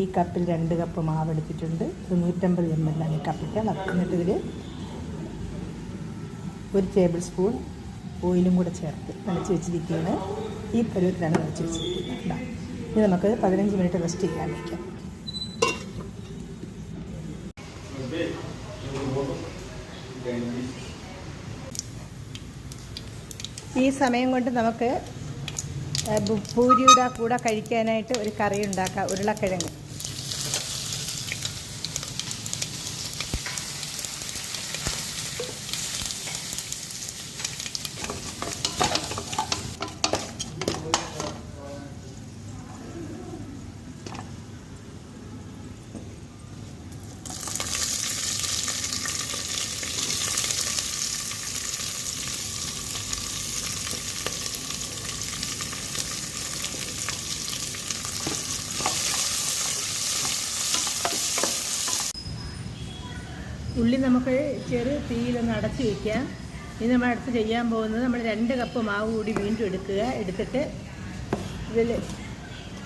ഈ കപ്പിൽ രണ്ട് കപ്പ് മാവ് എടുത്തിട്ടുണ്ട്. ഇത് നൂറ്റമ്പത് എം എൽ ആണ് ഈ കപ്പിന്റെ അളവ് ഒരു ടേബിൾ സ്പൂൺ ഓയിലും കൂടെ ചേർത്ത് നനച്ച് വെച്ചിരിക്കുകയാണ്. ഈ പരുവത്തിലാണ് നനച്ച് വെച്ചിരിക്കുന്നത്. ഇനി നമുക്ക് പതിനഞ്ച് മിനിറ്റ് റെസ്റ്റ് ചെയ്യാൻ വയ്ക്കാം ഈ സമയം കൊണ്ട് നമുക്ക് പൂരിയുടെ കൂടെ കഴിക്കാനായിട്ട് ഒരു കറി ഉണ്ടാക്കാം ഉരുളക്കിഴങ്ങ്. ഉള്ളി നമുക്ക് ചെറു തീയിലൊന്ന് അടച്ച് വയ്ക്കാം ഇനി നമ്മൾ അടുത്ത് ചെയ്യാൻ പോകുന്നത് നമ്മൾ രണ്ട് കപ്പ് മാവ് കൂടി വീണ്ടും എടുക്കുക. എടുത്തിട്ട് ഇതിൽ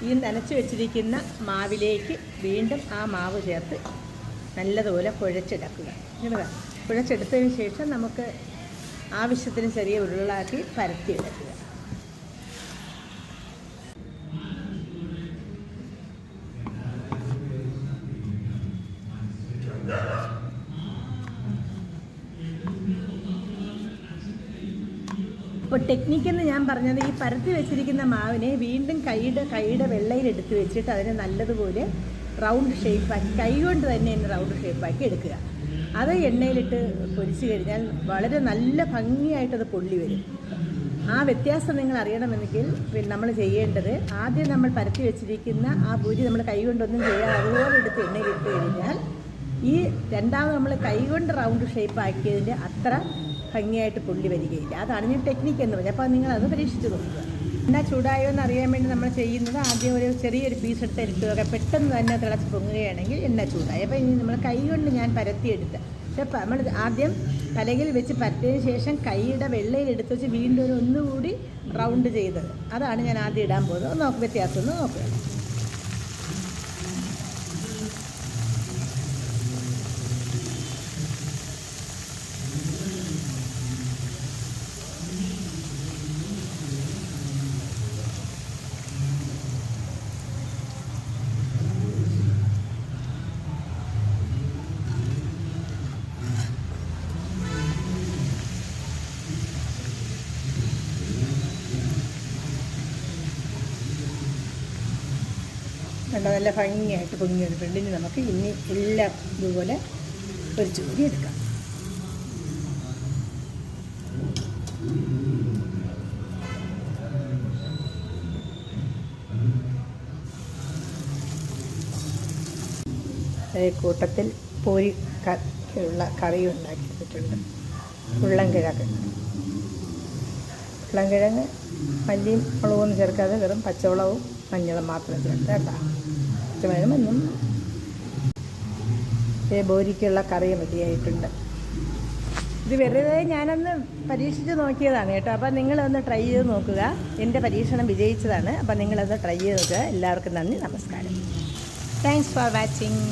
ഈ നനച്ച് വെച്ചിരിക്കുന്ന മാവിലേക്ക് വീണ്ടും ആ മാവ് ചേർത്ത് നല്ലതുപോലെ കുഴച്ചെടുക്കുക. കുഴച്ചെടുത്തതിന് ശേഷം നമുക്ക് ആവശ്യത്തിന് ചെറിയ ഉരുളാക്കി പരത്തിയെടുക്കുക. ഇപ്പോൾ ടെക്നിക്കെന്ന് ഞാൻ പറഞ്ഞത് ഈ പരത്തി വെച്ചിരിക്കുന്ന മാവിനെ വീണ്ടും കൈയുടെ കൈയുടെ വെള്ളയിൽ എടുത്ത് വെച്ചിട്ട് അതിനെ നല്ലതുപോലെ റൗണ്ട് ഷേപ്പാക്കി കൈ കൊണ്ട് തന്നെ എന്നെ റൗണ്ട് ഷേപ്പാക്കി എടുക്കുക. അത് എണ്ണയിലിട്ട് പൊരിച്ച് കഴിഞ്ഞാൽ വളരെ നല്ല ഭംഗിയായിട്ടത് പൊള്ളി വരും. ആ വ്യത്യാസം നിങ്ങൾ അറിയണമെങ്കിൽ പിന്നെ നമ്മൾ ചെയ്യേണ്ടത് ആദ്യം നമ്മൾ പരത്തി വെച്ചിരിക്കുന്ന ആ പൂരി നമ്മൾ കൈ കൊണ്ടൊന്നും ചെയ്യാതെ അതുപോലെ എടുത്ത് എണ്ണയിലിട്ട് കഴിഞ്ഞാൽ ഈ രണ്ടാമത് നമ്മൾ കൈകൊണ്ട് റൗണ്ട് ഷേപ്പ് ആക്കിയതിന്റെ അത്ര ഭംഗിയായിട്ട് പൊള്ളി വരികയില്ല. അതാണ് ഞാൻ ടെക്നിക്ക് എന്ന് പറഞ്ഞത്. അപ്പോൾ നിങ്ങളത് പരീക്ഷിച്ച് നോക്കുക. എന്നാൽ ചൂടായോ എന്ന് അറിയാൻ വേണ്ടി നമ്മൾ ചെയ്യുന്നത് ആദ്യം ഒരു ചെറിയൊരു പീസ് എടുത്ത് എടുക്കുക പെട്ടെന്ന് തന്നെ തിളച്ച് പൊങ്ങുകയാണെങ്കിൽ എണ്ണ ചൂടായി. അപ്പോൾ ഇനി നമ്മൾ കൈ കൊണ്ട് ഞാൻ പരത്തിയെടുത്ത്. പക്ഷേ നമ്മൾ ആദ്യം തലകിൽ വെച്ച് പരത്തിയതിന് ശേഷം കൈയുടെ വെള്ളയിൽ എടുത്ത് വെച്ച് വീണ്ടും ഒരു ഒന്നുകൂടി റൗണ്ട് ചെയ്തത് അതാണ് ഞാൻ ആദ്യം ഇടാൻ പോകുന്നത്. നോക്ക് വ്യത്യാസം ഒന്ന് നോക്കുക കണ്ടോ നല്ല ഭംഗിയായിട്ട് പൊങ്ങി വന്നിട്ടുണ്ട് ഇനി നമുക്ക് ഇനി എല്ലാം ഇതുപോലെ ഒരു ചൂരി എടുക്കാം. കൂട്ടത്തിൽ പൂരി ഉള്ള കറി ഉണ്ടാക്കിയിട്ടുണ്ട് ഉള്ളൻകിഴങ്ങ് ഉള്ളൻകിഴങ്ങ് മല്ലിയും മുളകൊന്നും ചേർക്കാതെ വെറും പച്ചവളവും മഞ്ഞളും മാത്രം ചേർത്ത് കേട്ടോ. പച്ചമുളകും മഞ്ഞും ബോരിക്കുള്ള കറി മതിയായിട്ടുണ്ട് ഇത് വെറുതെ ഞാനൊന്ന് പരീക്ഷിച്ച് നോക്കിയതാണ് കേട്ടോ. അപ്പം നിങ്ങളൊന്ന് ട്രൈ ചെയ്ത് നോക്കുക. എന്റെ പരീക്ഷണം വിജയിച്ചതാണ്. അപ്പം നിങ്ങളൊന്ന് ട്രൈ ചെയ്ത് നോക്കുക. എല്ലാവർക്കും നന്ദി നമസ്കാരം. Thanks for watching